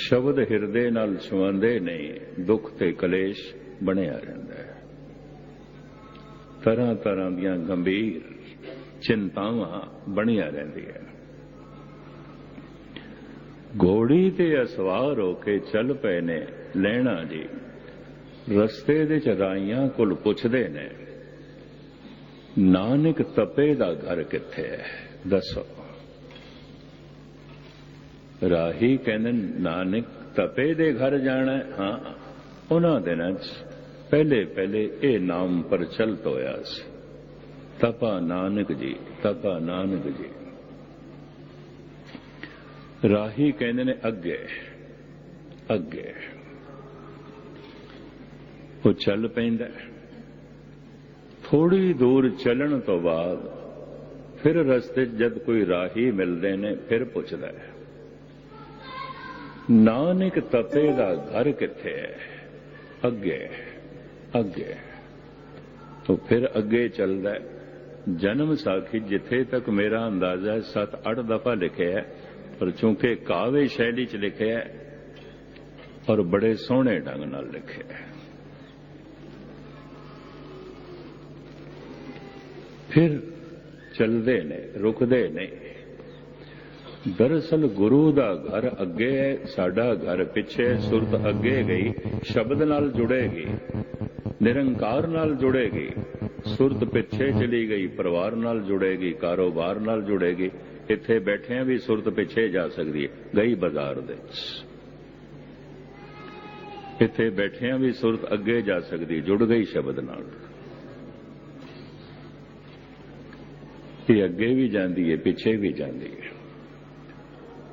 ਸ਼ਬਦ ਹਿਰਦੇ ਨਾਲ ਛੁਆਂਦੇ ਨਹੀਂ ਦੁੱਖ ਤੇ ਕਲੇਸ਼ ਬਣਿਆ ਰਹਿੰਦਾ ਹੈ। ਤਰ੍ਹਾਂ ਤਰ੍ਹਾਂ ਦੀਆਂ ਗੰਭੀਰ ਚਿੰਤਾਵਾਂ ਬਣੀਆਂ ਰਹਿੰਦੀਆਂ ਘੋੜੀ ਤੇ ਅਸਵਾਰ ਹੋ ਕੇ ਚੱਲ ਪਏ ਨੇ ਲੈਣਾ ਜੀ। ਰਸਤੇ ਦੇ ਚ ਰਾਈਆਂ ਕੋਲ ਪੁੱਛਦੇ ਨੇ, ਨਾਨਕ ਤਪੇ ਦਾ ਘਰ ਕਿੱਥੇ ਹੈ? ਦੱਸੋ। ਰਾਹੀ ਕਹਿੰਦੇ, ਨਾਨਕ, ਤਪੇ ਦੇ ਘਰ ਜਾਣਾ ਹਾਂ? ਉਹਨਾਂ ਦਿਨਾਂ 'ਚ ਪਹਿਲੇ ਪਹਿਲੇ ਇਹ ਨਾਮ ਪ੍ਰਚਲਿਤ ਹੋਇਆ ਸੀ। ਤਪਾ ਨਾਨਕ ਜੀ, ਤਪਾ ਨਾਨਕ ਜੀ। ਰਾਹੀ ਕਹਿੰਦੇ ਨੇ, ਅੱਗੇ ਅੱਗੇ। ਉਹ ਚੱਲ ਪੈਂਦਾ ਥੋੜੀ ਦੂਰ ਚੱਲਣ ਤੋਂ ਬਾਅਦ ਫਿਰ ਰਸਤੇ 'ਚ ਜਦ ਕੋਈ ਰਾਹੀ ਮਿਲਦੇ ਨੇ, ਫਿਰ ਪੁੱਛਦਾ ਹੈ। ਨਾਨਕ ਤਤੇ ਦਾ ਘਰ ਕਿੱਥੇ ਹੈ? ਅੱਗੇ ਅੱਗੇ। ਤੋਂ ਫਿਰ ਅੱਗੇ ਚੱਲਦਾ ਹੈ। ਜਨਮ ਸਾਖੀ ਜਿੱਥੇ ਤੱਕ ਮੇਰਾ ਅੰਦਾਜ਼ਾ ਹੈ 7-8 ਦਫਾ ਲਿਖਿਆ ਹੈ, ਪਰ ਚੂੰਕਿ ਕਾਵੇ ਸ਼ੈਲੀ ਚ ਲਿਖਿਆ ਹੈ, ਔਰ ਬੜੇ ਸੋਹਣੇ ਢੰਗ ਨਾਲ ਲਿਖਿਆ ਹੈ। ਫਿਰ ਚੱਲਦੇ ਨੇ, ਰੁਕਦੇ ਨੇ। ਦਰਅਸਲ ਗੁਰੂ ਦਾ ਘਰ ਅੱਗੇ ਹੈ, ਸਾਡਾ ਘਰ ਪਿੱਛੇ ਸੁਰਤ ਅੱਗੇ ਗਈ, ਸ਼ਬਦ ਨਾਲ ਜੁੜੇਗੀ ਨਿਰੰਕਾਰ ਨਾਲ ਜੁੜੇਗੀ ਸੁਰਤ ਪਿੱਛੇ ਚਲੀ ਗਈ, ਪਰਿਵਾਰ ਨਾਲ ਜੁੜੇਗੀ ਕਾਰੋਬਾਰ ਨਾਲ ਜੁੜੇਗੀ ਇੱਥੇ ਬੈਠਿਆਂ ਵੀ ਸੁਰਤ ਪਿੱਛੇ ਜਾ ਸਕਦੀ ਹੈ, ਗਈ ਬਾਜ਼ਾਰ ਦੇ ਇੱਥੇ ਬੈਠਿਆਂ ਵੀ ਸੁਰਤ ਅੱਗੇ ਜਾ ਸਕਦੀ, ਜੁੜ ਗਈ ਸ਼ਬਦ ਨਾਲ। ਇਹ ਅੱਗੇ ਵੀ ਜਾਂਦੀ ਹੈ, ਪਿੱਛੇ ਵੀ ਜਾਂਦੀ ਹੈ।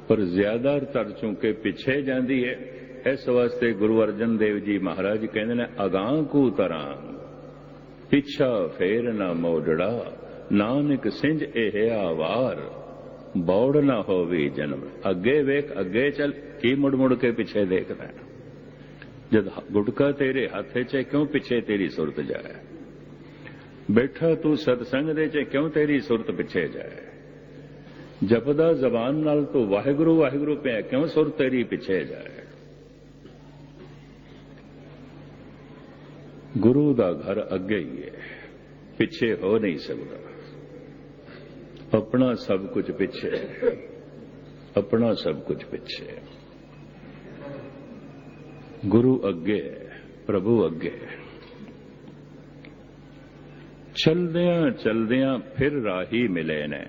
ਪਰ ਜ਼ਿਆਦਾਤਰ ਚੁੰਕੇ ਪਿੱਛੇ ਜਾਂਦੀ ਹੈ ਇਸ ਵਾਸਤੇ ਗੁਰੂ ਅਰਜਨ ਦੇਵ ਜੀ ਮਹਾਰਾਜ ਕਹਿੰਦੇ ਨੇ ਅਗਾਂ ਕੂ ਤਰਾਂ, ਪਿੱਛਾ ਫੇਰ ਨਾ ਮੋੜੜਾ, ਨਾਨਕ ਸਿੰਜ ਇਹ ਆਵਾਰ, ਬੌੜ ਨਾ ਹੋਵੇ ਜਨਮ, ਅੱਗੇ ਵੇਖ, ਅੱਗੇ ਚੱਲ, ਕੀ ਮੁੜ ਮੁੜ ਕੇ ਪਿੱਛੇ ਦੇਖਦਾ ਜਦ ਗੁਟਕਾ ਤੇਰੇ ਹੱਥੇ 'ਚ ਕਿਉਂ ਪਿੱਛੇ ਤੇਰੀ ਸੁਰਤ ਜਾਏ? ਬੈਠਾ ਤੂੰ ਸਤਸੰਗ ਦੇ 'ਚ ਕਿਉਂ ਤੇਰੀ ਸੁਰਤ ਪਿੱਛੇ ਜਾਏ? ਜਪਦਾ ਜ਼ਬਾਨ ਨਾਲ ਤੂੰ ਵਾਹਿਗੁਰੂ ਵਾਹਿਗੁਰੂ ਪਿਆ ਕਿਉਂ ਸੁਰ ਤੇਰੀ ਪਿੱਛੇ ਜਾਏ ਗੁਰੂ ਦਾ ਘਰ ਅੱਗੇ ਹੀ ਹੈ, ਪਿੱਛੇ ਹੋ ਨਹੀਂ ਸਕਦਾ। ਆਪਣਾ ਸਭ ਕੁਝ ਪਿੱਛੇ ਆਪਣਾ ਸਭ ਕੁਝ ਪਿੱਛੇ ਗੁਰੂ ਅੱਗੇ ਪ੍ਰਭੂ ਅੱਗੇ ਚਲਦਿਆਂ ਚਲਦਿਆਂ ਫਿਰ ਰਾਹੀ ਮਿਲੇ ਨੇ।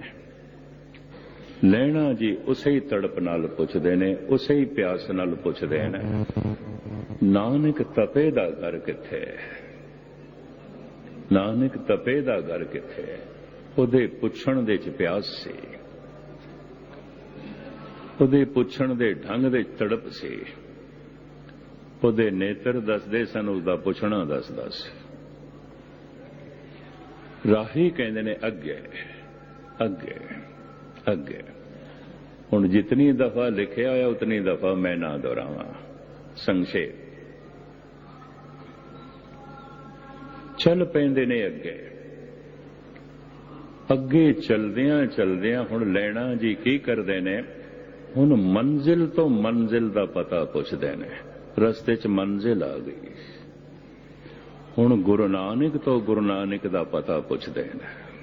ਲੈਣਾ ਜੀ, ਉਸੇ ਹੀ ਤੜਪ ਨਾਲ ਪੁੱਛਦੇ ਨੇ, ਉਸੇ ਹੀ ਪਿਆਸ ਨਾਲ ਪੁੱਛਦੇ ਨੇ। ਨਾਨਕ ਤਪੇ ਦਾ ਘਰ ਕਿੱਥੇ? ਨਾਨਕ ਤਪੇ ਦਾ ਘਰ ਕਿੱਥੇ? ਉਹਦੇ ਪੁੱਛਣ ਦੇ ਚ ਪਿਆਸ ਸੀ। ਉਹਦੇ ਪੁੱਛਣ ਦੇ ਢੰਗ ਦੇ ਤੜਪ ਸੀ। ਉਹਦੇ ਨੇਤਰ ਦੱਸਦੇ ਸਨ ਉਹਦਾ ਪੁੱਛਣਾ ਦੱਸਦਾ ਸੀ। ਰਾਹੀ ਕਹਿੰਦੇ ਨੇ, ਅੱਗੇ ਅੱਗੇ ਅੱਗੇ। ਹੁਣ ਜਿਤਨੀ ਦਫਾ ਲਿਖਿਆ ਹੋਇਆ, ਉਤਨੀ ਦਫਾ ਮੈਂ ਨਾ ਦੁਹਰਾਵਾਂ। ਸੰਖੇਪ। ਚੱਲ ਪੈਂਦੇ ਨੇ ਅੱਗੇ। ਅੱਗੇ ਚਲਦਿਆਂ ਚਲਦਿਆਂ ਹੁਣ ਲੈਣਾ ਜੀ ਕੀ ਕਰਦੇ ਨੇ? ਹੁਣ ਮੰਜ਼ਿਲ ਤੋਂ ਮੰਜ਼ਿਲ ਦਾ ਪਤਾ ਪੁੱਛਦੇ ਨੇ। ਰਸਤੇ 'ਚ ਮੰਜ਼ਿਲ ਆ ਗਈ। ਹੁਣ ਗੁਰੂ ਨਾਨਕ ਤੋਂ ਗੁਰੂ ਨਾਨਕ ਦਾ ਪਤਾ ਪੁੱਛਦੇ ਨੇ।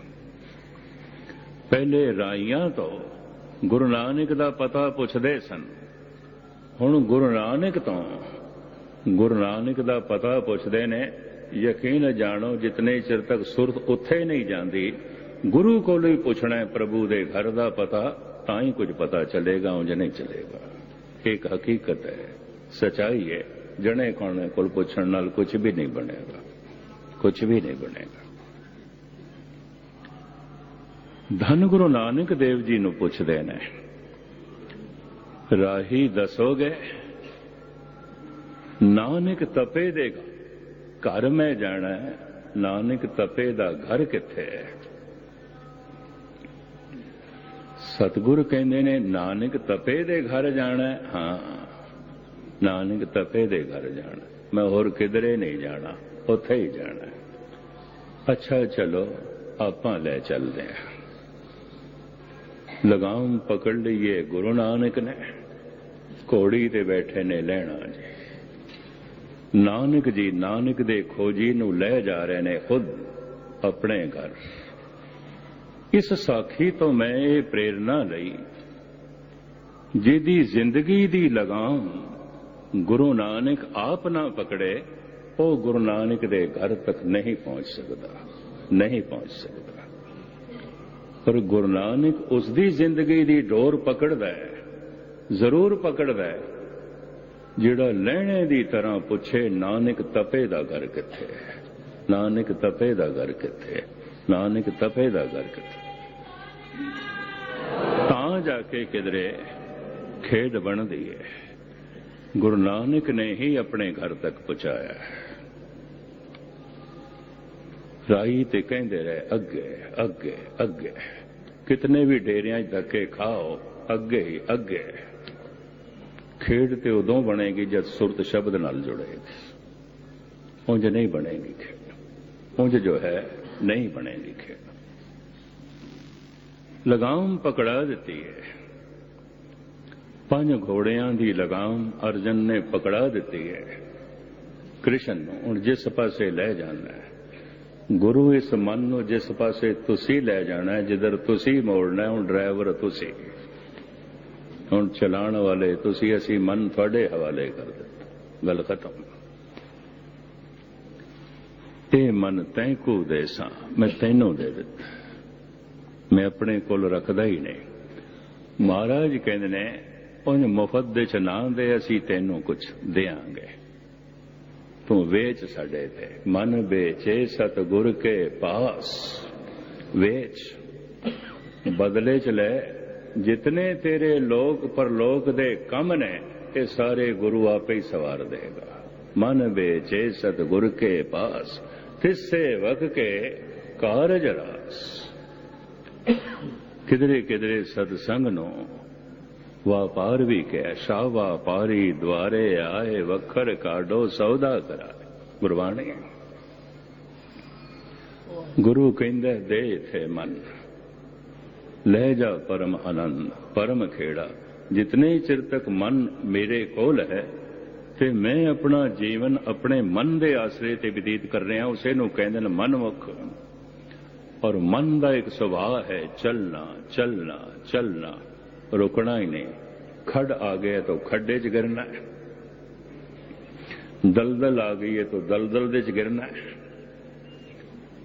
ਪਹਿਲੇ ਰਾਈਆਂ ਤੋਂ ਗੁਰੂ ਨਾਨਕ ਦਾ ਪਤਾ ਪੁੱਛਦੇ ਸਨ। ਹੁਣ ਗੁਰੂ ਨਾਨਕ ਤੋਂ ਗੁਰੂ ਨਾਨਕ ਦਾ ਪਤਾ ਪੁੱਛਦੇ ਨੇ, ਯਕੀਨ ਜਾਣੋ ਜਿਤਨੇ ਚਿਰ ਤੱਕ ਸੁਰਤ ਉੱਥੇ ਨਹੀਂ ਜਾਂਦੀ, ਗੁਰੂ ਕੋਲੋਂ ਹੀ ਪੁੱਛਣਾ ਹੈ, ਪ੍ਰਭੂ ਦੇ ਘਰ ਦਾ ਪਤਾ ਤਾਂ ਹੀ ਕੁਝ ਪਤਾ ਚੱਲੇਗਾ, ਉਂਝ ਨਹੀਂ ਚੱਲੇਗਾ। ਇੱਕ ਹਕੀਕਤ ਹੈ, ਸਚਾਈ ਹੈ, ਜਣੇ ਕੋਣ ਕੋਲ ਪੁੱਛਣ ਨਾਲ ਕੁਝ ਵੀ ਨਹੀਂ ਬਣੇਗਾ। ਕੁਝ ਵੀ ਨਹੀਂ ਬਣੇਗਾ। ਧੰਨ ਗੁਰੂ ਨਾਨਕ ਦੇਵ ਜੀ ਨੂੰ ਪੁੱਛਦੇ ਨੇ, ਰਾਹੀ ਦੱਸੋਗੇ? ਨਾਨਕ ਤਪੇ ਦੇਗਾ ਘਰ ਮੈਂ ਜਾਣਾ ਹੈ, ਨਾਨਕ ਤਪੇ ਦਾ ਘਰ ਕਿੱਥੇ ਹੈ? ਸਤਿਗੁਰ ਕਹਿੰਦੇ ਨੇ, ਨਾਨਕ ਤਪੇ ਦੇ ਘਰ ਜਾਣਾ ਹੈ। ਹਾਂ, ਨਾਨਕ ਤਪੇ ਦੇ ਘਰ ਜਾਣਾ ਮੈਂ ਹੋਰ ਕਿਧਰੇ ਨਹੀਂ ਜਾਣਾ, ਉੱਥੇ ਹੀ ਜਾਣਾ ਅੱਛਾ, ਚਲੋ, ਆਪਾਂ ਲੈ ਚੱਲਦੇ ਹਾਂ। ਲਗਾਮ ਪਕੜ ਲਈਏ ਗੁਰੂ ਨਾਨਕ ਨੇ। ਘੋੜੀ ਤੇ ਬੈਠੇ ਨੇ ਲੈਣਾ ਜੀ। ਨਾਨਕ ਜੀ, ਨਾਨਕ ਦੇ ਖੋਜੀ ਨੂੰ ਲੈ ਜਾ ਰਹੇ ਨੇ ਖੁਦ ਆਪਣੇ ਘਰ। ਇਸ ਸਾਖੀ ਤੋਂ ਮੈਂ ਇਹ ਪ੍ਰੇਰਣਾ ਲਈ, ਜਿਹਦੀ ਜ਼ਿੰਦਗੀ ਦੀ ਲਗਾਮ ਗੁਰੂ ਨਾਨਕ ਆਪ ਨਾ ਪਕੜੇ, ਉਹ ਗੁਰੂ ਨਾਨਕ ਦੇ ਘਰ ਤੱਕ ਨਹੀਂ ਪਹੁੰਚ ਸਕਦਾ, ਨਹੀਂ ਪਹੁੰਚ ਸਕਦਾ। ਪਰ ਗੁਰੂ ਨਾਨਕ ਉਸ ਦੀ ਜ਼ਿੰਦਗੀ ਦੀ ਡੋਰ ਪਕੜਦਾ ਹੈ, ਜ਼ਰੂਰ ਪਕੜਦਾ ਹੈ, ਜਿਹੜਾ ਲੈਣੇ ਦੀ ਤਰ੍ਹਾਂ ਪੁੱਛੇ, ਨਾਨਕ ਤਪੇ ਦਾ ਘਰ ਕਿੱਥੇ ਹੈ? ਨਾਨਕ ਤਪੇ ਦਾ ਘਰ ਕਿੱਥੇ ਹੈ? ਨਾਨਕ ਤਪੇ ਦਾ ਘਰ ਕਿੱਥੇ ਤਾਂ ਜਾ ਕੇ ਕਿਧਰੇ ਖੇਡ ਬਣਦੀ ਹੈ। ਗੁਰੂ ਨਾਨਕ ਨੇ ਹੀ ਆਪਣੇ ਘਰ ਤੱਕ ਪਹੁੰਚਾਇਆ ਰਾਈ ਤੇ ਕਹਿੰਦੇ ਰਹੇ, ਅੱਗੇ ਅੱਗੇ ਅੱਗੇ। ਕਿਤਨੇ ਵੀ ਡੇਰਿਆਂ 'ਚ ਧੱਕੇ ਖਾਓ, ਅੱਗੇ ਹੀ, ਅੱਗੇ। ਖੇਡ ਤੇ ਉਦੋਂ ਬਣੇਗੀ ਜਦ ਸੁਰਤ ਸ਼ਬਦ ਨਾਲ ਜੁੜੇਗੀ। ਉਂਝ ਨਹੀਂ ਬਣੇਗੀ ਖੇਡ। ਉਂਝ ਜੋ ਹੈ, ਨਹੀਂ ਬਣੇਗੀ ਖੇਡ। ਲਗਾਮ ਪਕੜਾ ਦਿੱਤੀ ਹੈ ਪੰਜ ਘੋੜਿਆਂ ਦੀ ਲਗਾਮ ਅਰਜਨ ਨੇ ਪਕੜਾ ਦਿੱਤੀ ਹੈ ਕ੍ਰਿਸ਼ਨ ਨੂੰ ਹੁਣ ਜਿਸ ਪਾਸੇ ਲੈ ਜਾਣਾ ਹੈ ਗੁਰੂ ਇਸ ਮਨ ਨੂੰ ਜਿਸ ਪਾਸੇ ਤੁਸੀਂ ਲੈ ਜਾਣਾ, ਜਿੱਧਰ ਤੁਸੀਂ ਮੋੜਨਾ, ਹੁਣ ਡਰਾਈਵਰ ਤੁਸੀਂ। ਹੁਣ ਚਲਾਉਣ ਵਾਲੇ ਤੁਸੀਂ, ਅਸੀਂ ਮਨ ਤੁਹਾਡੇ ਹਵਾਲੇ ਕਰ ਦਿੱਤਾ। ਗੱਲ ਖਤਮ। ਇਹ ਮਨ ਤੈਨੂੰ ਦੇ ਸਾਂ, ਮੈਂ ਤੈਨੂੰ ਦੇ ਦਿੱਤਾ। ਮੈਂ ਆਪਣੇ ਕੋਲ ਰੱਖਦਾ ਹੀ ਨਹੀਂ। ਮਹਾਰਾਜ ਕਹਿੰਦੇ ਨੇ ਉਹ ਮੁਫਤ ਦੇ ਚ ਨਾ ਦੇ, ਅਸੀਂ ਤੈਨੂੰ ਕੁਝ ਦੇਾਂਗੇ ਤੂੰ ਵੇਚ ਸਾਡੇ ਤੇ। ਮਨ ਵੇਚੇ ਸਤਗੁਰ ਕੇ ਪਾਸ। ਵੇਚ। ਬਦਲੇ ਚ ਲੈ। ਜਿਤਨੇ ਤੇਰੇ ਲੋਕ ਪਰਲੋਕ ਦੇ ਕੰਮ ਨੇ, ਇਹ ਸਾਰੇ ਗੁਰੂ ਆਪੇ ਹੀ ਸਵਾਰ ਦੇਗਾ। ਮਨ ਵੇਚੇ ਸਤਗੁਰ ਕੇ ਪਾਸ। ਤਿਸੇ ਵਕ ਕੇ ਕਾਰਜ ਰਾਸ। ਕਿਧਰੇ ਕਿਧਰੇ ਸਤਸੰਗ ਨੂੰ ਵਾਪਾਰ ਵੀ ਕਹਿ ਸ਼ਾ ਵਾਪਾਰੀ ਦਵਾਰੇ ਆਏ ਵਖਰ ਕਾਢੋ ਸੌਦਾ ਕਰਾਏ ਗੁਰਬਾਣੀ ਗੁਰੂ ਕਹਿੰਦਾ ਦੇ ਥੇ ਮਨ ਲੈ ਜਾ ਪਰਮ ਆਨੰਦ ਪਰਮ ਖੇੜਾ ਜਿਤਨੇ ਚਿਰ ਤੱਕ ਮਨ ਮੇਰੇ ਕੋਲ ਹੈ ਤੇ ਮੈਂ ਆਪਣਾ ਜੀਵਨ ਆਪਣੇ ਮਨ ਦੇ ਆਸਰੇ ਤੇ ਬਤੀਤ ਕਰ ਰਿਹਾ ਉਸੇ ਨੂੰ ਕਹਿੰਦੇ ਨੇ ਮਨਮੁਖ ਔਰ ਮਨ ਦਾ ਇੱਕ ਸੁਭਾਅ ਹੈ ਚੱਲਣਾ ਚੱਲਣਾ ਚੱਲਣਾ ਰੁਕਣਾ ਹੀ ਨਹੀਂ। ਖੱਡ ਆ ਗਏ ਤਾਂ ਖੱਡੇ 'ਚ ਗਿਰਨਾ ਹੈ। ਦਲਦਲ ਆ ਗਈ ਹੈ ਤਾਂ ਦਲਦਲ ਦੇ 'ਚ ਗਿਰਨਾ ਹੈ।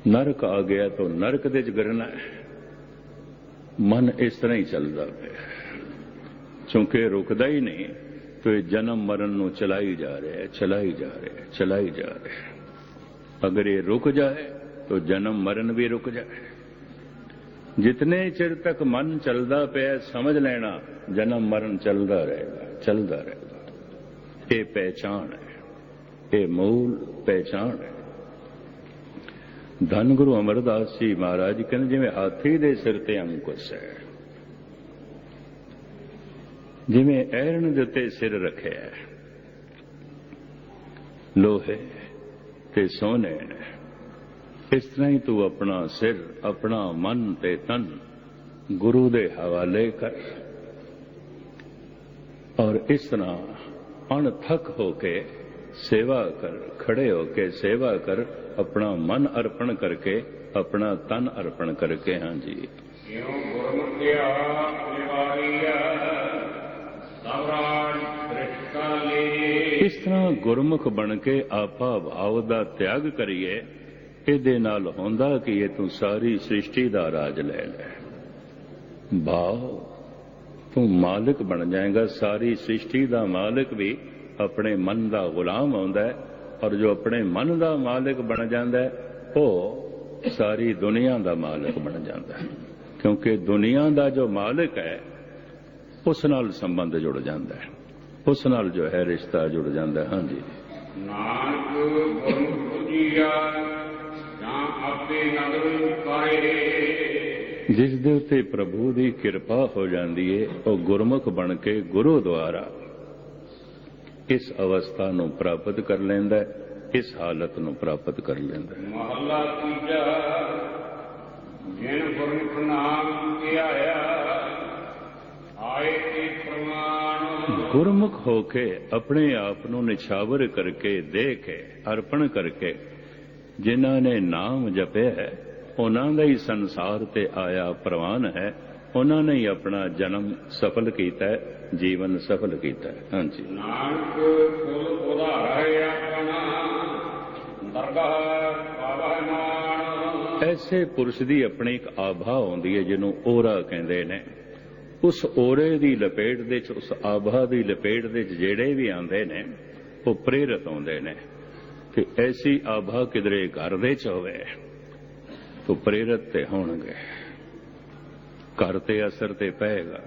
ਨਰਕ ਆ ਗਿਆ ਤਾਂ ਨਰਕ ਦੇ 'ਚ ਗਿਰਨਾ ਹੈ। ਮਨ ਇਸ ਤਰ੍ਹਾਂ ਹੀ ਚੱਲਦਾ ਹੈ। ਕਿਉਂਕਿ ਰੁਕਦਾ ਹੀ ਨਹੀਂ ਤੋ ਇਹ ਜਨਮ ਮਰਨ ਨੂੰ ਚਲਾਈ ਜਾ ਰਿਹਾ ਹੈ, ਚਲਾਈ ਜਾ ਰਿਹਾ ਹੈ, ਚਲਾਈ ਜਾ ਰਿਹਾ ਹੈ। ਅਗਰ ਇਹ ਰੁਕ ਜਾਏ ਤੋ ਜਨਮ ਮਰਨ ਵੀ ਰੁਕ ਜਾਏ। ਜਿਤਨੇ ਚਿਰ ਤੱਕ ਮਨ ਚੱਲਦਾ ਪਿਆ ਸਮਝ ਲੈਣਾ, ਜਨਮ ਮਰਨ ਚੱਲਦਾ ਰਹੇਗਾ ਚੱਲਦਾ ਰਹੇਗਾ। ਇਹ ਪਹਿਚਾਨ ਹੈ, ਇਹ ਮੂਲ ਪਹਿਚਾਨ ਹੈ। ਧੰਨ ਗੁਰੂ ਅਮਰਦਾਸ ਜੀ ਮਹਾਰਾਜ, ਕਹਿੰਦੇ ਜਿਵੇਂ ਹਾਥੀ ਦੇ ਸਿਰ ਤੇ ਅੰਕੁਸ਼ ਹੈ, ਜਿਵੇਂ ਐਰਨ ਦੇ ਉੱਤੇ ਸਿਰ ਰੱਖਿਆ ਲੋਹੇ ਤੇ ਸੋਨੇ ਨੇ ਇਸ ਤਰ੍ਹਾਂ ਹੀ ਤੂੰ ਆਪਣਾ ਸਿਰ ਆਪਣਾ ਮਨ ਤੇ ਤਨ ਗੁਰੂ ਦੇ ਹਵਾਲੇ ਕਰ। ਔਰ ਇਸ ਤਰ੍ਹਾਂ ਅਣਥਕ ਹੋ ਕੇ ਸੇਵਾ ਕਰ ਖੜੇ ਹੋ ਕੇ ਸੇਵਾ ਕਰ ਆਪਣਾ ਮਨ ਅਰਪਣ ਕਰਕੇ ਆਪਣਾ ਤਨ ਅਰਪਣ ਕਰਕੇ ਗੁਰਮੁਖਿਆ ਨਿਵਾਰੀਆ ਸਵਰਾਜ ਦ੍ਰਿਸ਼ਕਾਲੇ ਇਸ ਤਰ੍ਹਾਂ ਗੁਰਮੁਖ ਬਣ ਕੇ ਆਪਾ ਭਾਵ ਦਾ ਤਿਆਗ ਕਰੀਏ ਇਹਦੇ ਨਾਲ ਹੁੰਦਾ ਕਿ ਇਹ ਤੂੰ ਸਾਰੀ ਸ੍ਰਿਸ਼ਟੀ ਦਾ ਰਾਜ ਲੈ ਲੈ। ਭਾਵ ਤੂੰ ਮਾਲਕ ਬਣ ਜਾਏਗਾ। ਸਾਰੀ ਸ੍ਰਿਸ਼ਟੀ ਦਾ ਮਾਲਕ ਵੀ ਆਪਣੇ ਮਨ ਦਾ ਗੁਲਾਮ ਹੁੰਦਾ ਹੈ ਔਰ ਜੋ ਆਪਣੇ ਮਨ ਦਾ ਮਾਲਕ ਬਣ ਜਾਂਦਾ ਹੈ, ਉਹ ਸਾਰੀ ਦੁਨੀਆ ਦਾ ਮਾਲਕ ਬਣ ਜਾਂਦਾ ਹੈ। ਕਿਉਂਕਿ ਦੁਨੀਆ ਦਾ ਜੋ ਮਾਲਕ ਹੈ, ਉਸ ਨਾਲ ਸੰਬੰਧ ਜੁੜ ਜਾਂਦਾ ਹੈ। ਉਸ ਨਾਲ ਜੋ ਹੈ, ਰਿਸ਼ਤਾ ਜੁੜ ਜਾਂਦਾ ਹੈ। ਹਾਂਜੀ। ਨਾਨਕ ਗੁਰਮੁਖ ਬੁਝੀਆ। ਆਪੇ ਪਾਏ। ਜਿਸ ਦੇ ਉੱਤੇ ਪ੍ਰਭੂ ਦੀ ਕਿਰਪਾ ਹੋ ਜਾਂਦੀ ਏ ਉਹ ਗੁਰਮੁਖ ਬਣ ਕੇ ਗੁਰੂ ਦੁਆਰਾ ਇਸ ਅਵਸਥਾ ਨੂੰ ਪ੍ਰਾਪਤ ਕਰ ਲੈਂਦਾ ਇਸ ਹਾਲਤ ਨੂੰ ਪ੍ਰਾਪਤ ਕਰ ਲੈਂਦਾ। ਮਹੱਲਾ ਤੀਜਾ ਜਿਨ ਗੁਰਮੁਖ ਨਾਮ ਧਿਆਇਆ ਆਏ ਤੇ ਪ੍ਰਮਾਣ। ਗੁਰਮੁਖ ਹੋ ਕੇ ਆਪਣੇ ਆਪ ਨੂੰ ਨਿਛਾਵਰ ਕਰਕੇ ਦੇ ਕੇ ਅਰਪਣ ਕਰਕੇ ਜਿਨ੍ਹਾਂ ਨੇ ਨਾਮ ਜਪਿਆ ਹੈ ਉਹਨਾਂ ਦਾ ਹੀ ਸੰਸਾਰ ਤੇ ਆਇਆ ਪ੍ਰਵਾਨ ਹੈ। ਉਹਨਾਂ ਨੇ ਹੀ ਆਪਣਾ ਜਨਮ ਸਫਲ ਕੀਤਾ ਜੀਵਨ ਸਫਲ ਕੀਤਾ ਹਾਂਜੀ। ਨਾਨਕ ਕੁਲ ਉਧਾਰੈ ਆਪਣਾ ਦਰਗਾਹ ਪਾਵੈ ਮਾਨ। ਐਸੇ ਪੁਰਸ਼ ਦੀ ਆਪਣੀ ਇੱਕ ਆਭਾ ਆਉਂਦੀ ਹੈ ਜਿਹਨੂੰ ਔਰਾ ਕਹਿੰਦੇ ਨੇ। ਉਸ ਔਰੇ ਦੀ ਲਪੇਟ ਦੇ ਚ ਉਸ ਆਭਾ ਦੀ ਲਪੇਟ ਦੇ ਚ ਜਿਹੜੇ ਵੀ ਆਉਂਦੇ ਨੇ ਉਹ ਪ੍ਰੇਰਿਤ ਆਉਂਦੇ ਨੇ। ਕਿ ਐਸੀ ਆਭਾ ਕਿਧਰੇ ਘਰ ਦੇ ਚ ਹੋਵੇ, ਤਾਂ ਪ੍ਰੇਰਿਤ ਤੇ ਹੋਣਗੇ। ਘਰ ਤੇ ਅਸਰ ਤੇ ਪਏਗਾ।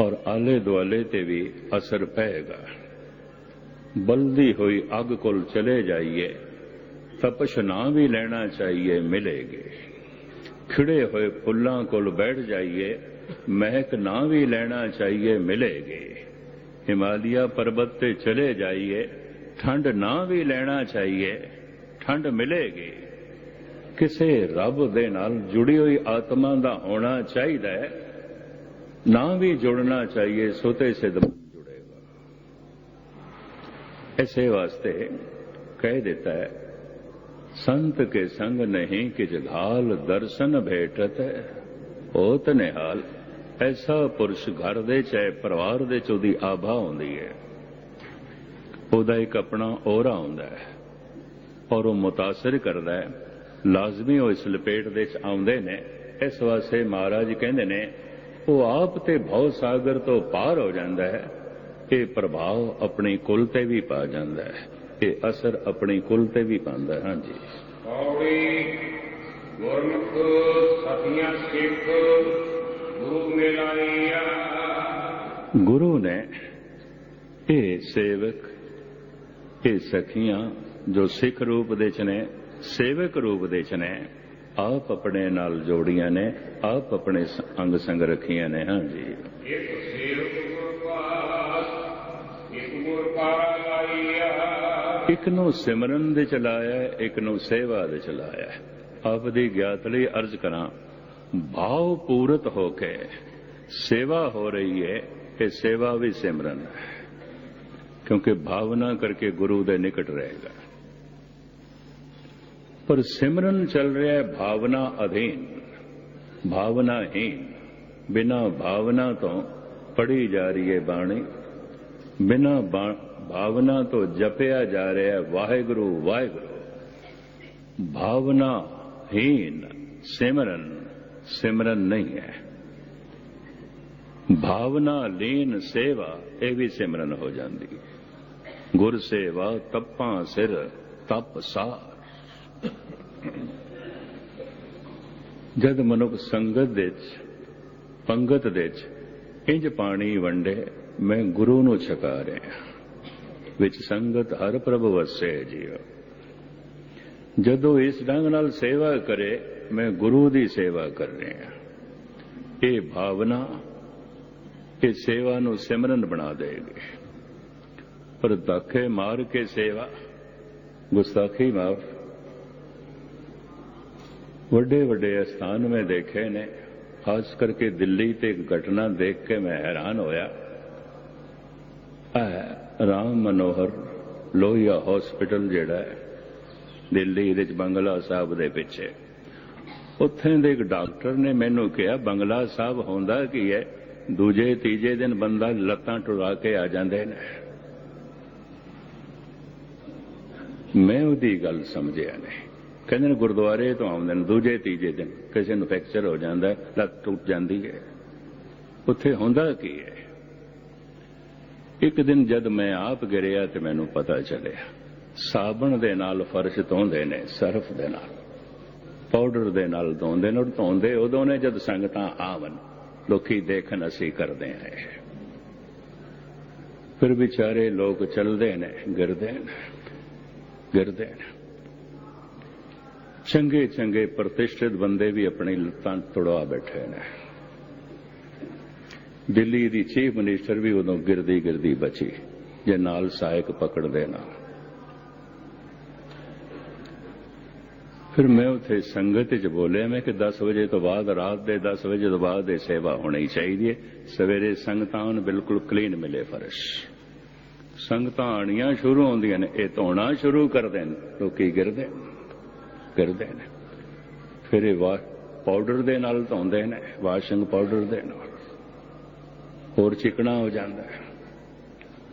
ਔਰ ਆਲੇ ਦੁਆਲੇ ਤੇ ਵੀ ਅਸਰ ਪਏਗਾ। ਬਲਦੀ ਹੋਈ ਅੱਗ ਕੋਲ ਚਲੇ ਜਾਈਏ, ਤਪਸ਼ ਨਾ ਵੀ ਲੈਣਾ ਚਾਹੀਏ ਮਿਲੇਗੇ। ਖਿੜੇ ਹੋਏ ਫੁੱਲਾਂ ਕੋਲ ਬੈਠ ਜਾਈਏ, ਮਹਿਕ ਨਾ ਵੀ ਲੈਣਾ ਚਾਹੀਏ ਮਿਲੇਗੇ। ਹਿਮਾਲਿਆ ਪਰਬਤ ਤੇ ਚਲੇ ਜਾਈਏ ਠੰਡ ਨਾ ਵੀ ਲੈਣਾ ਚਾਹੀਏ ਠੰਡ ਮਿਲੇਗੀ ਕਿਸੇ ਰੱਬ ਦੇ ਨਾਲ ਜੁੜੀ ਹੋਈ ਆਤਮਾ ਦਾ ਹੋਣਾ ਚਾਹੀਦਾ ਹੈ ਨਾ ਵੀ ਜੁੜਨਾ ਚਾਹੀਏ ਸੋਤੇ ਸਿੱਧ ਜੁੜੇਗਾ ऐसे वास्ते कह देता है संत के संग नहीं कि जघाल दर्शन भेटत है होत निहाल ਐਸਾ ਪੁਰਸ਼ ਘਰ ਦੇ ਚਾਹੇ ਪਰਿਵਾਰ ਦੇ ਚ ਉਹਦੀ ਆਭਾ ਹੁੰਦੀ ਹੈ। ਉਹਦਾ ਇੱਕ ਆਪਣਾ ਔਰਾ ਹੁੰਦਾ ਹੈ ਔਰ ਉਹ ਮੁਤਾਸਰ ਕਰਦਾ ਹੈ। ਲਾਜ਼ਮੀ ਉਹ ਇਸ ਲਪੇਟ ਦੇ ਚ ਆਉਂਦੇ ਨੇ। ਇਸ ਵਾਸਤੇ ਮਹਾਰਾਜ ਕਹਿੰਦੇ ਨੇ, ਉਹ ਆਪ ਤੇ ਭਉ ਸਾਗਰ ਤੋਂ ਪਾਰ ਹੋ ਜਾਂਦਾ ਹੈ। ਇਹ ਪ੍ਰਭਾਵ ਆਪਣੇ ਕੁਲ ਤੇ ਵੀ ਪਾ ਜਾਂਦਾ ਹੈ। ਇਹ ਅਸਰ ਆਪਣੀ ਕੁਲ ਤੇ ਵੀ ਪਾਉਂਦਾ ਹੈ। ਹਾਂਜੀ। ਪੌੜੀ ਗੁਰਮੁਖ ਸਤਿਆਂ ਸਿੱਖ ਗੁਰੂ ਨੇ ਇਹ ਸੇਵਕ ਇਹ ਸਖੀਆਂ ਜੋ ਸਿੱਖ ਰੂਪ ਦੇ ਚ ਨੇ ਸੇਵਕ ਰੂਪ ਦੇ ਚ ਨੇ ਆਪ ਆਪਣੇ ਨਾਲ ਜੋੜੀਆਂ ਨੇ ਆਪ ਆਪਣੇ ਅੰਗ ਸੰਗ ਰੱਖੀਆਂ ਨੇ। ਹਾਂਜੀ ਇੱਕ ਸੇਵਕ ਗੁਰਪਾਸ ਇੱਕ ਗੁਰ ਪਾਰਾ ਇੱਕ ਨੂੰ ਸਿਮਰਨ ਦੇ ਚਲਾਇਆ ਹੈ, ਇੱਕ ਨੂੰ ਸੇਵਾ ਦੇ ਚਲਾਇਆ ਆਪ ਦੀ ਗਿਆਤ ਲਈ ਅਰਜ਼ ਕਰਾਂ ਭਾਵ ਪੂਰਤ ਹੋ ਕੇ ਸੇਵਾ ਹੋ ਰਹੀ ਹੈ ਕਿ ਸੇਵਾ ਵੀ ਸਿਮਰਨ ਹੈ ਕਿਉਂਕਿ ਭਾਵਨਾ ਕਰਕੇ ਗੁਰੂ ਦੇ ਨਿਕਟ ਰਹੇਗਾ ਪਰ ਸਿਮਰਨ ਚੱਲ ਰਿਹਾ ਹੈ ਭਾਵਨਾ ਅਧੀਨ ਭਾਵਨਾਹੀਨ ਬਿਨਾ ਭਾਵਨਾ ਤੋਂ ਪੜੀ ਜਾ ਰਹੀ ਹੈ ਬਾਣੀ ਬਿਨਾ ਭਾਵਨਾ ਤੋਂ ਜਪਿਆ ਜਾ ਰਿਹਾ ਹੈ ਵਾਹਿਗੁਰੂ ਵਾਹਿਗੁਰੂ ਭਾਵਨਾਹੀਨ ਸਿਮਰਨ ਸਿਮਰਨ ਨਹੀਂ ਹੈ। ਭਾਵਨਾ ਲੀਨ ਸੇਵਾ, ਇਹ ਵੀ ਸਿਮਰਨ ਹੋ ਜਾਂਦੀ। ਗੁਰ ਸੇਵਾ, ਤਪਾਂ ਸਿਰ, ਤਪ ਸਾਰ। ਜਦ ਮਨੁੱਖ ਸੰਗਤ ਦੇ ਚ, ਪੰਗਤ ਦੇ ਚ ਇੰਜ ਪਾਣੀ ਵੰਡੇ, ਮੈਂ ਗੁਰੂ ਨੂੰ ਛਕਾ ਰਿਹਾ। ਵਿੱਚ ਸੰਗਤ ਹਰ ਪ੍ਰਭ ਵਸੇ ਜੀਓ ਜਦੋਂ ਇਸ ਢੰਗ ਨਾਲ ਸੇਵਾ ਕਰੇ, ਮੈਂ ਗੁਰੂ ਦੀ ਸੇਵਾ ਕਰ ਰਿਹਾ ਇਹ ਭਾਵਨਾ ਇਹ ਸੇਵਾ ਨੂੰ ਸਿਮਰਨ ਬਣਾ ਦੇਗੀ। ਪਰ ਧੱਕੇ ਮਾਰ ਕੇ ਸੇਵਾ, ਗੁਸਤਾਖੀ ਮਾਫ। ਵੱਡੇ ਵੱਡੇ ਸਥਾਨ ਮੈਂ ਦੇਖੇ ਨੇ, ਖਾਸ ਕਰਕੇ ਦਿੱਲੀ ਤੇ ਇੱਕ ਘਟਨਾ ਦੇਖ ਕੇ ਮੈਂ ਹੈਰਾਨ ਹੋਇਆ। ਇਹ ਰਾਮ ਮਨੋਹਰ ਲੋਹੀਆ ਹਸਪੀਟਲ ਜਿਹੜਾ ਹੈ ਦਿੱਲੀ ਦੇ ਵਿੱਚ ਬੰਗਲਾ ਸਾਹਿਬ ਦੇ ਪਿੱਛੇ। ਉੱਥੇ ਦੇ ਇੱਕ ਡਾਕਟਰ ਨੇ ਮੈਨੂੰ ਕਿਹਾ, ਬੰਗਲਾ ਸਾਹਿਬ ਹੁੰਦਾ ਕੀ ਹੈ? ਦੂਜੇ, ਤੀਜੇ ਦਿਨ ਬੰਦਾ ਲੱਤਾਂ ਟੁਰਾ ਕੇ ਆ ਜਾਂਦੇ ਨੇ। ਮੈਂ ਉਹਦੀ ਗੱਲ ਸਮਝਿਆ ਨਹੀਂ। ਕਹਿੰਦੇ ਨੇ ਗੁਰਦੁਆਰੇ ਤੋਂ ਆਉਂਦੇ ਨੇ, ਦੂਜੇ, ਤੀਜੇ ਦਿਨ ਕਿਸੇ ਨੂੰ ਫ੍ਰੈਕਚਰ ਹੋ ਜਾਂਦਾ, ਲੱਤ ਟੁੱਟ ਜਾਂਦੀ ਹੈ। ਉੱਥੇ ਹੁੰਦਾ ਕੀ ਹੈ? ਇੱਕ ਦਿਨ ਜਦ ਮੈਂ ਆਪ ਗਿਰਿਆ ਤੇ ਮੈਨੂੰ ਪਤਾ ਚੱਲਿਆ ਸਾਬਣ ਦੇ ਨਾਲ ਫਰਸ਼ ਧੋਂਦੇ ਨੇ, ਸਰਫ ਦੇ ਨਾਲ। ਪਾਊਡਰ ਦੇ ਨਾਲ ਧੋਂਦੇ ਨੇ ਧੋਂਦੇ ਉਦੋਂ ਨੇ ਜਦ ਸੰਗਤਾਂ ਆਵਨ ਲੋਕੀ ਦੇਖਣ ਅਸੀਂ ਕਰਦੇ ਹਾਂ ਫਿਰ ਵਿਚਾਰੇ ਲੋਕ ਚੱਲਦੇ ਨੇ, ਗਿਰਦੇ ਨੇ ਗਿਰਦੇ ਨੇ। ਚੰਗੇ ਚੰਗੇ ਪ੍ਰਤਿਸ਼ਠਿਤ ਬੰਦੇ ਵੀ ਆਪਣੀ ਲੱਤਾਂ ਤੁੜਵਾ ਬੈਠੇ ਨੇ। ਦਿੱਲੀ ਦੀ ਚੀਫ ਮਿਨਿਸਟਰ ਵੀ ਉਦੋਂ ਗਿਰਦੀ ਗਿਰਦੀ ਬਚੀ, ਜੇ ਨਾਲ ਸਹਾਇਕ ਪਕੜਦੇ ਨਾ। ਫਿਰ ਮੈਂ ਉੱਥੇ ਸੰਗਤ 'ਚ ਬੋਲਿਆ, ਮੈਂ ਕਿ 10 ਵਜੇ ਤੋਂ ਬਾਅਦ, ਰਾਤ ਦੇ 10 ਵਜੇ ਤੋਂ ਬਾਅਦ ਇਹ ਸੇਵਾ ਹੋਣੀ ਚਾਹੀਦੀ ਹੈ। ਸਵੇਰੇ ਸੰਗਤਾਂ ਨੂੰ ਬਿਲਕੁਲ ਕਲੀਨ ਮਿਲੇ ਫਰਸ਼। ਸੰਗਤਾਂ ਆਣੀਆਂ ਸ਼ੁਰੂ ਹੁੰਦੀਆਂ ਨੇ, ਇਹ ਧੋਣਾ ਸ਼ੁਰੂ ਕਰਦੇ ਨੇ, ਲੋਕੀ ਗਿਰਦੇ ਗਿਰਦੇ ਨੇ। ਫਿਰ ਇਹ ਵਾ ਪਾਊਡਰ ਦੇ ਨਾਲ ਧੋਂਦੇ ਨੇ ਵਾਸ਼ਿੰਗ ਪਾਊਡਰ ਦੇ ਨਾਲ। ਹੋਰ ਚਿਕਣਾ ਹੋ ਜਾਂਦਾ ਹੈ।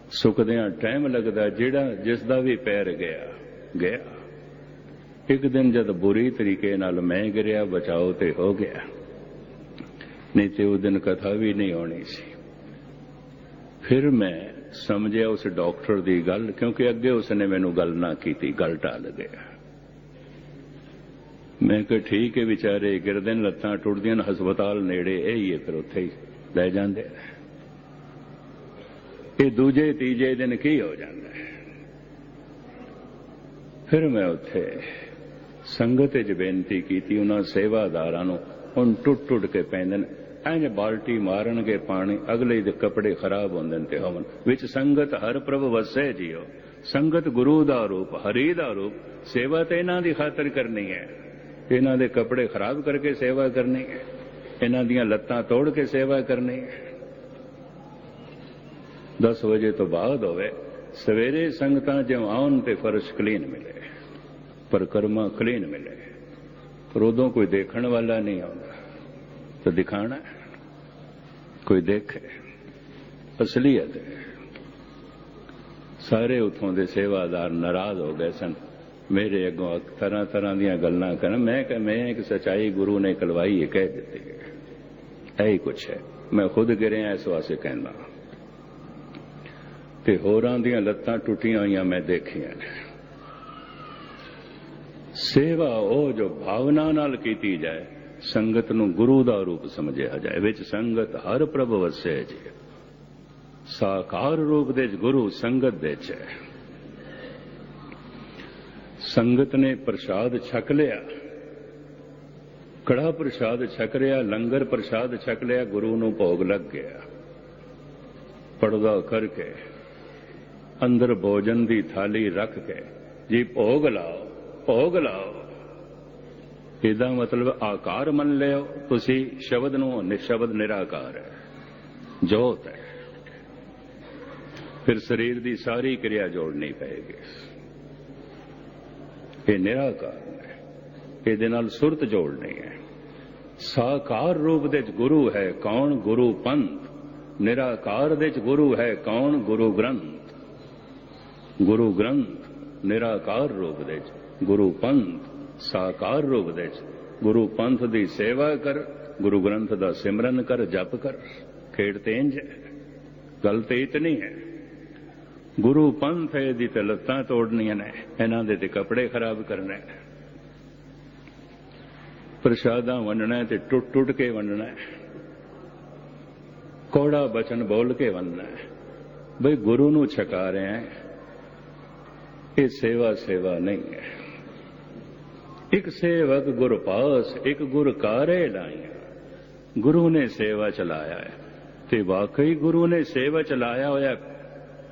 ਸੁੱਕਦਿਆਂ ਟਾਈਮ ਲੱਗਦਾ, ਜਿਹੜਾ ਜਿਸ ਦਾ ਵੀ ਪੈਰ ਗਿਆ ਗਿਆ। ਇੱਕ ਦਿਨ ਜਦ ਬੁਰੀ ਤਰੀਕੇ ਨਾਲ ਮੈਂ ਗਿਰਿਆ, ਬਚਾਓ ਤੇ ਹੋ ਗਿਆ। ਨਹੀਂ ਤੇ ਉਹ ਦਿਨ ਕਥਾ ਵੀ ਨਹੀਂ ਹੋਣੀ ਸੀ। ਫਿਰ ਮੈਂ ਸਮਝਿਆ ਉਸ ਡਾਕਟਰ ਦੀ ਗੱਲ, ਕਿਉਂਕਿ ਅੱਗੇ ਉਸਨੇ ਮੈਨੂੰ ਗੱਲ ਨਾ ਕੀਤੀ, ਗੱਲ ਟਾਲ ਗਿਆ ਮੈਂ ਕਿਹਾ, ਠੀਕ ਹੈ ਵਿਚਾਰੇ, ਗਿਰਦੇ ਨੇ ਲੱਤਾਂ ਟੁੱਟਦੀਆਂ ਨੇ, ਹਸਪਤਾਲ ਨੇੜੇ ਇਹ ਹੀ ਹੈ ਫਿਰ ਉੱਥੇ ਹੀ ਲੈ ਜਾਂਦੇ ਇਹ ਦੂਜੇ, ਤੀਜੇ ਦਿਨ ਕੀ ਹੋ ਜਾਂਦਾ ਫਿਰ ਮੈਂ ਉੱਥੇ ਸੰਗਤ 'ਚ ਬੇਨਤੀ ਕੀਤੀ, ਉਹਨਾਂ ਸੇਵਾਦਾਰਾਂ ਨੂੰ ਹੁਣ ਟੁੱਟ ਟੁੱਟ ਕੇ ਪੈਂਦੇ ਨੇ। ਐਂ ਬਾਲਟੀ ਮਾਰਨਗੇ ਪਾਣੀ, ਅਗਲੇ ਦੇ ਕੱਪੜੇ ਖਰਾਬ ਹੁੰਦੇ ਨੇ ਤੇ ਹਵਨ ਵਿੱਚ ਸੰਗਤ ਹਰ ਪ੍ਰਭ ਵਸੈ ਜੀਓ। ਸੰਗਤ ਗੁਰੂ ਦਾ ਰੂਪ, ਹਰੀ ਦਾ ਰੂਪ, ਸੇਵਾ ਤੇ ਇਹਨਾਂ ਦੀ ਖਾਤਰ ਕਰਨੀ ਹੈ। ਇਹਨਾਂ ਦੇ ਕੱਪੜੇ ਖਰਾਬ ਕਰਕੇ ਸੇਵਾ ਕਰਨੀ ਹੈ। ਇਹਨਾਂ ਦੀਆਂ ਲੱਤਾਂ ਤੋੜ ਕੇ ਸੇਵਾ ਕਰਨੀ ਹੈ। 10 ਵਜੇ ਤੋਂ ਬਾਅਦ ਹੋਵੇ, ਸਵੇਰੇ ਸੰਗਤਾਂ ਜਿਉਂ ਆਉਣ ਤੇ ਫਰਸ਼ ਕਲੀਨ ਮਿਲੇ। ਪਰ ਕਰਮਾ ਕਲੀਨ ਮਿਲੇ। ਪਰ ਉਦੋਂ ਕੋਈ ਦੇਖਣ ਵਾਲਾ ਨਹੀਂ ਆਉਂਦਾ। ਤਾਂ ਦਿਖਾਣਾ ਕੋਈ ਦੇਖੇ। ਅਸਲੀਅਤ ਸਾਰੇ ਉਥੋਂ ਦੇ ਸੇਵਾਦਾਰ ਨਾਰਾਜ਼ ਹੋ ਗਏ ਸਨ। ਮੇਰੇ ਅੱਗੋਂ ਤਰ੍ਹਾਂ ਤਰ੍ਹਾਂ ਦੀਆਂ ਗੱਲਾਂ ਕਰਨ। ਮੈਂ ਕਿ ਮੈਂ ਇੱਕ ਸਚਾਈ ਗੁਰੂ ਨੇ ਕਲਵਾਈ ਹੈ, ਕਹਿ ਦਿੱਤੀ ਹੈ। ਇਹੀ ਕੁਛ ਹੈ। ਮੈਂ ਖੁਦ ਗਿਰਿਆ ਇਸ ਵਾਸਤੇ ਕਹਿੰਦਾ। ਤੇ ਹੋਰਾਂ ਦੀਆਂ ਲੱਤਾਂ ਟੁੱਟੀਆਂ ਹੋਈਆਂ ਮੈਂ ਦੇਖੀਆਂ ਨੇ। ਸੇਵਾ ਉਹ ਜੋ ਭਾਵਨਾ ਨਾਲ ਕੀਤੀ ਜਾਏ, ਸੰਗਤ ਨੂੰ ਗੁਰੂ ਦਾ ਰੂਪ ਸਮਝਿਆ ਜਾਏ, ਵਿੱਚ ਸੰਗਤ ਹਰ ਪ੍ਰਭ ਵਸੈ ਜੀ। ਸਾਕਾਰ ਰੂਪ ਦੇ ਵਿੱਚ ਗੁਰੂ ਸੰਗਤ ਦੇ ਚ ਸੰਗਤ ਨੇ ਪ੍ਰਸ਼ਾਦ ਛਕ ਲਿਆ। ਕੜਾ ਪ੍ਰਸ਼ਾਦ ਛਕ ਰਿਆ ਲੰਗਰ ਪ੍ਰਸ਼ਾਦ ਛਕ ਲਿਆ, ਗੁਰੂ ਨੂੰ ਭੋਗ ਲੱਗ ਗਿਆ। ਪੜਦਾ ਕਰਕੇ ਅੰਦਰ ਭੋਜਨ ਦੀ ਥਾਲੀ ਰੱਖ ਕੇ ਜੀ ਭੋਗ ਲਾਓ। ਭੋਗ ਲਾਓ। ਇਹਦਾ ਮਤਲਬ ਆਕਾਰ ਮੰਨ ਲਿਓ, ਤੁਸੀਂ ਸ਼ਬਦ ਨੂੰ ਨਿਸ਼ਬਦ ਨਿਰਾਕਾਰ ਹੈ, ਜੋਤ ਹੈ। ਫਿਰ ਸਰੀਰ ਦੀ ਸਾਰੀ ਕਿਰਿਆ ਜੋੜਨੀ ਪਏਗੀ। ਇਹ ਨਿਰਾਕਾਰ ਹੈ, ਇਹਦੇ ਨਾਲ ਸੁਰਤ ਜੋੜਨੀ ਹੈ। ਸਾਕਾਰ ਰੂਪ ਦੇ ਵਿੱਚ ਗੁਰੂ ਹੈ ਕੌਣ? ਗੁਰੂ ਪੰਥ। ਨਿਰਾਕਾਰ ਦੇ ਵਿੱਚ ਗੁਰੂ ਹੈ ਕੌਣ? ਗੁਰੂ ਗ੍ਰੰਥ। ਗੁਰੂ ਗ੍ਰੰਥ ਨਿਰਾਕਾਰ ਰੂਪ ਦੇ ਵਿੱਚ। ਗੁਰੂ ਪੰਥ ਸਾਕਾਰ ਰੂਪ ਦੇ ਚ। ਗੁਰੂ ਪੰਥ ਦੀ ਸੇਵਾ ਕਰ, ਗੁਰੂ ਗ੍ਰੰਥ ਦਾ ਸਿਮਰਨ ਕਰ, ਜਪ ਕਰ। ਖੇਡ ਤੇ ਇੰਜ ਗੱਲ ਤੇ ਇਤਨੀ ਹੈ। ਗੁਰੂ ਪੰਥ ਦੀ ਤੇ ਲੱਤਾਂ ਤੋੜਨੀਆਂ ਨੇ, ਇਹਨਾਂ ਦੇ ਤੇ ਕੱਪੜੇ ਖਰਾਬ ਕਰਨੇ। ਪ੍ਰਸ਼ਾਦਾਂ ਵੰਡਣਾ ਤੇ ਟੁੱਟ ਟੁੱਟ ਕੇ ਵੰਡਣਾ ਕੋੜਾ ਬਚਨ ਬੋਲ ਕੇ ਵੰਡਣਾ ਬਈ ਗੁਰੂ ਨੂੰ ਛਕਾ ਰਹੇ ਹੈ। ਇਹ ਸੇਵਾ ਸੇਵਾ ਨਹੀਂ ਹੈ। ਇਕ ਸੇਵਕ ਗੁਰ ਪਾਸ, ਇਕ ਗੁਰ ਕਾਰੇ ਲਾਇਆ ਗੁਰੂ ਨੇ ਸੇਵਾ ਚਲਾਇਆ ਹੈ। ਤੇ ਵਾਕਈ ਗੁਰੂ ਨੇ ਸੇਵਾ ਚਲਾਇਆ ਹੋਇਆ,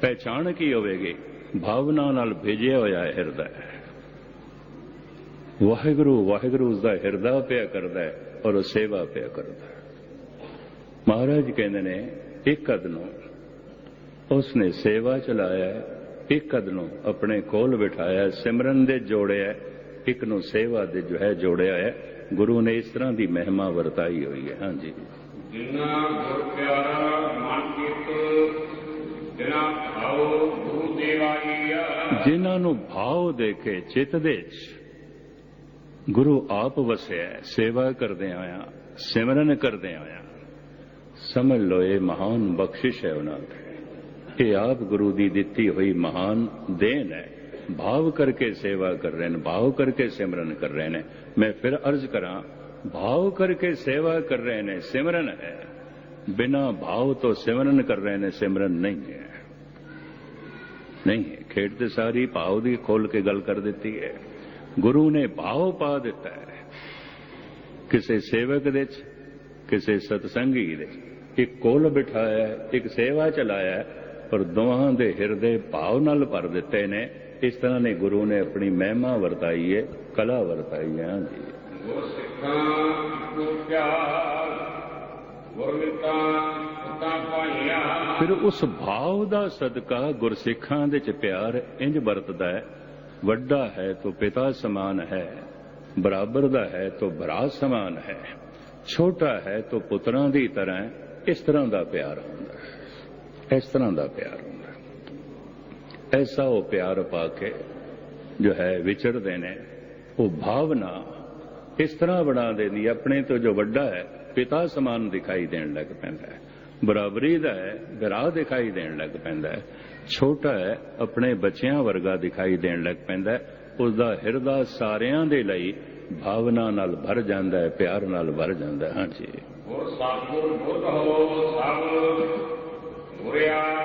ਪਹਿਚਾਣ ਕੀ ਹੋਵੇਗੀ? ਭਾਵਨਾ ਨਾਲ ਭੇਜਿਆ ਹੋਇਆ ਹਿਰਦਾ ਵਾਹਿਗੁਰੂ ਵਾਹਿਗੁਰੂ ਉਸ ਦਾ ਹਿਰਦਾ ਪਿਆ ਕਰਦਾ ਹੈ ਔਰ ਉਹ ਸੇਵਾ ਪਿਆ ਕਰਦਾ ਹੈ। ਮਹਾਰਾਜ ਕਹਿੰਦੇ ਨੇ, ਇੱਕ ਕਦ ਨੂੰ ਉਸਨੇ ਸੇਵਾ ਚਲਾਇਆ ਇੱਕ ਅਦ ਨੂੰ ਆਪਣੇ ਕੋਲ ਬਿਠਾਇਆ ਸਿਮਰਨ ਦੇ ਜੋੜਿਆ ਇੱਕ ਨੂੰ ਸੇਵਾ ਦੇ ਜੋ ਹੈ ਜੋੜਿਆ ਹੈ। ਗੁਰੂ ਨੇ ਇਸ ਤਰ੍ਹਾਂ ਦੀ ਮਹਿਮਾ ਵਰਤਾਈ ਹੋਈ ਹੈ। ਹਾਂਜੀ। ਜਿਨਾ ਗੁਰ ਪਿਆਰਾ ਮਨ ਕੀਤ ਜਿਨਾ ਭਾਉ ਗੁਰੂ ਦੇਵਾਈਆ ਜਿਨ੍ਹਾਂ ਨੂੰ ਭਾਵ ਦੇ ਕੇ ਚਿੱਤ ਦੇ ਚ ਗੁਰੂ ਆਪ ਵਸਿਆ ਸੇਵਾ ਕਰਦੇ ਆਇਆ ਸਿਮਰਨ ਕਰਦੇ ਆਇਆ। ਸਮਝ ਲਓ ਇਹ ਮਹਾਨ ਬਖਸ਼ਿਸ਼ ਹੈ ਉਹਨਾਂ ਤੇ ਇਹ ਆਪ ਗੁਰੂ ਦੀ ਦਿੱਤੀ ਹੋਈ ਮਹਾਨ ਦੇਣ ਹੈ। ਭਾਵ ਕਰਕੇ ਸੇਵਾ ਕਰ ਰਹੇ ਨੇ ਭਾਵ ਕਰਕੇ ਸਿਮਰਨ ਕਰ ਰਹੇ ਨੇ ਮੈਂ ਫਿਰ ਅਰਜ਼ ਕਰਾਂ ਭਾਵ ਕਰਕੇ ਸੇਵਾ ਕਰ ਰਹੇ ਨੇ ਸਿਮਰਨ ਹੈ ਬਿਨਾ ਭਾਵ ਤੋਂ ਸਿਮਰਨ ਕਰ ਰਹੇ ਨੇ ਸਿਮਰਨ ਨਹੀਂ ਹੈ ਨਹੀਂ ਹੈ ਖੇਡ ਤੇ ਸਾਰੀ ਭਾਵ ਦੀ ਖੋਲ ਕੇ ਗੱਲ ਕਰ ਦਿੱਤੀ ਹੈ ਗੁਰੂ ਨੇ ਭਾਵ ਪਾ ਦਿੱਤਾ ਹੈ ਕਿਸੇ ਸੇਵਕ ਦੇ ਚ ਕਿਸੇ ਸਤਸੰਗੀ ਦੇ ਚ ਇੱਕ ਕੋਲ ਬਿਠਾਇਆ ਹੈ, ਇੱਕ ਸੇਵਾ ਚਲਾਇਆ ਪਰ ਦੋਹਾਂ ਦੇ ਹਿਰਦੇ ਭਾਵ ਨਾਲ ਭਰ ਦਿੱਤੇ ਨੇ ਇਸ ਤਰ੍ਹਾਂ ਨੇ ਗੁਰੂ ਨੇ ਆਪਣੀ ਮਹਿਮਾ ਵਰਤਾਈ ਹੈ ਕਲਾ ਵਰਤਾਈ ਹੈ ਪਾਈਆ ਫਿਰ ਉਸ ਭਾਵ ਦਾ ਸਦਕਾ ਗੁਰਸਿੱਖਾਂ ਦੇ ਚ ਪਿਆਰ ਇੰਜ ਵਰਤਦਾ ਹੈ ਵੱਡਾ ਹੈ ਤਾਂ ਪਿਤਾ ਸਮਾਨ ਹੈ ਬਰਾਬਰ ਦਾ ਹੈ ਤਾਂ ਭਰਾ ਸਮਾਨ ਹੈ ਛੋਟਾ ਹੈ ਤਾਂ ਪੁੱਤਰਾਂ ਦੀ ਤਰ੍ਹਾਂ ਇਸ ਤਰ੍ਹਾਂ ਦਾ ਪਿਆਰ ਹੁੰਦਾ ਹੈ। ਇਸ ਤਰ੍ਹਾਂ ਦਾ ਪਿਆਰ ਐਸਾ ਉਹ ਪਿਆਰ ਪਾ ਕੇ ਜੋ ਹੈ ਵਿਚਰਦੇ ਨੇ, ਉਹ ਭਾਵਨਾ ਇਸ ਤਰ੍ਹਾਂ ਬਣਾ ਦੇਦੀ, ਆਪਣੇ ਤੋਂ ਜੋ ਵੱਡਾ ਹੈ, ਪਿਤਾ ਸਮਾਨ ਦਿਖਾਈ ਦੇਣ ਲੱਗ ਪੈਂਦਾ ਹੈ। ਬਰਾਬਰੀ ਦਾ ਹੈ ਭਰਾ ਦਿਖਾਈ ਦੇਣ ਲੱਗ ਪੈਂਦਾ ਹੈ। ਛੋਟਾ ਹੈ, ਆਪਣੇ ਬੱਚਿਆਂ ਵਰਗਾ ਦਿਖਾਈ ਦੇਣ ਲੱਗ ਪੈਂਦਾ ਹੈ। ਉਸ ਦਾ ਹਿਰਦਾ ਸਾਰਿਆਂ ਦੇ ਲਈ ਭਾਵਨਾ ਨਾਲ ਭਰ ਜਾਂਦਾ ਹੈ, ਪਿਆਰ ਨਾਲ ਭਰ ਜਾਂਦਾ ਹੈ। ਹਾਂਜੀ। ਗੁਰ ਸਤਿਗੁਰ ਬੁੱਧ ਹੋ ਸਭ ਗੁਰਿਆ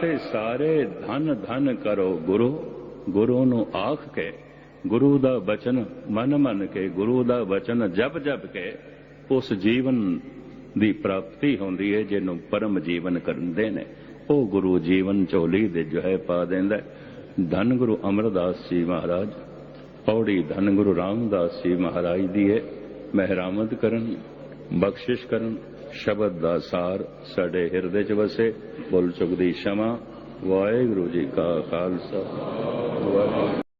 ਤੇ ਸਾਰੇ ਧਨ ਧਨ ਕਰੋ ਗੁਰੂ। ਗੁਰੂ ਨੂੰ ਆਖ ਕੇ, ਗੁਰੂ ਦਾ ਬਚਨ ਮਨ ਮਨ ਕੇ, ਗੁਰੂ ਦਾ ਬਚਨ ਜਪ ਜਪ ਕੇ, ਉਸ ਜੀਵਨ ਦੀ ਪ੍ਰਾਪਤੀ ਹੁੰਦੀ ਹੈ ਜਿਹਨੂੰ ਪਰਮ ਜੀਵਨ ਕਰਦੇ ਨੇ। ਉਹ ਗੁਰੂ ਜੀਵਨ ਝੋਲੀ ਦੇ ਜੋ ਹੈ ਪਾ ਦਿੰਦਾ ਹੈ। ਧੰਨ ਗੁਰੂ ਅਮਰਦਾਸ ਜੀ ਮਹਾਰਾਜ, ਪੌੜੀ ਧੰਨ ਗੁਰੂ ਰਾਮਦਾਸ ਜੀ ਮਹਾਰਾਜ ਦੀ ਹੈ ਮਹਿਰਾਮਤ ਕਰਨ, ਬਖਸ਼ਿਸ਼ ਕਰਨ ਸ਼ਬਦ ਦਾ ਸਾਰ ਸਾਡੇ ਹਿਰਦੇ 'ਚ ਵਸੇ। ਬੁੱਲ ਚੁੱਕਦੀ ਸ਼ਮਾ। ਵਾਹਿਗੁਰੂ ਜੀ ਕਾ ਖਾਲਸਾ। ਵਾਹਿਗੁਰੂ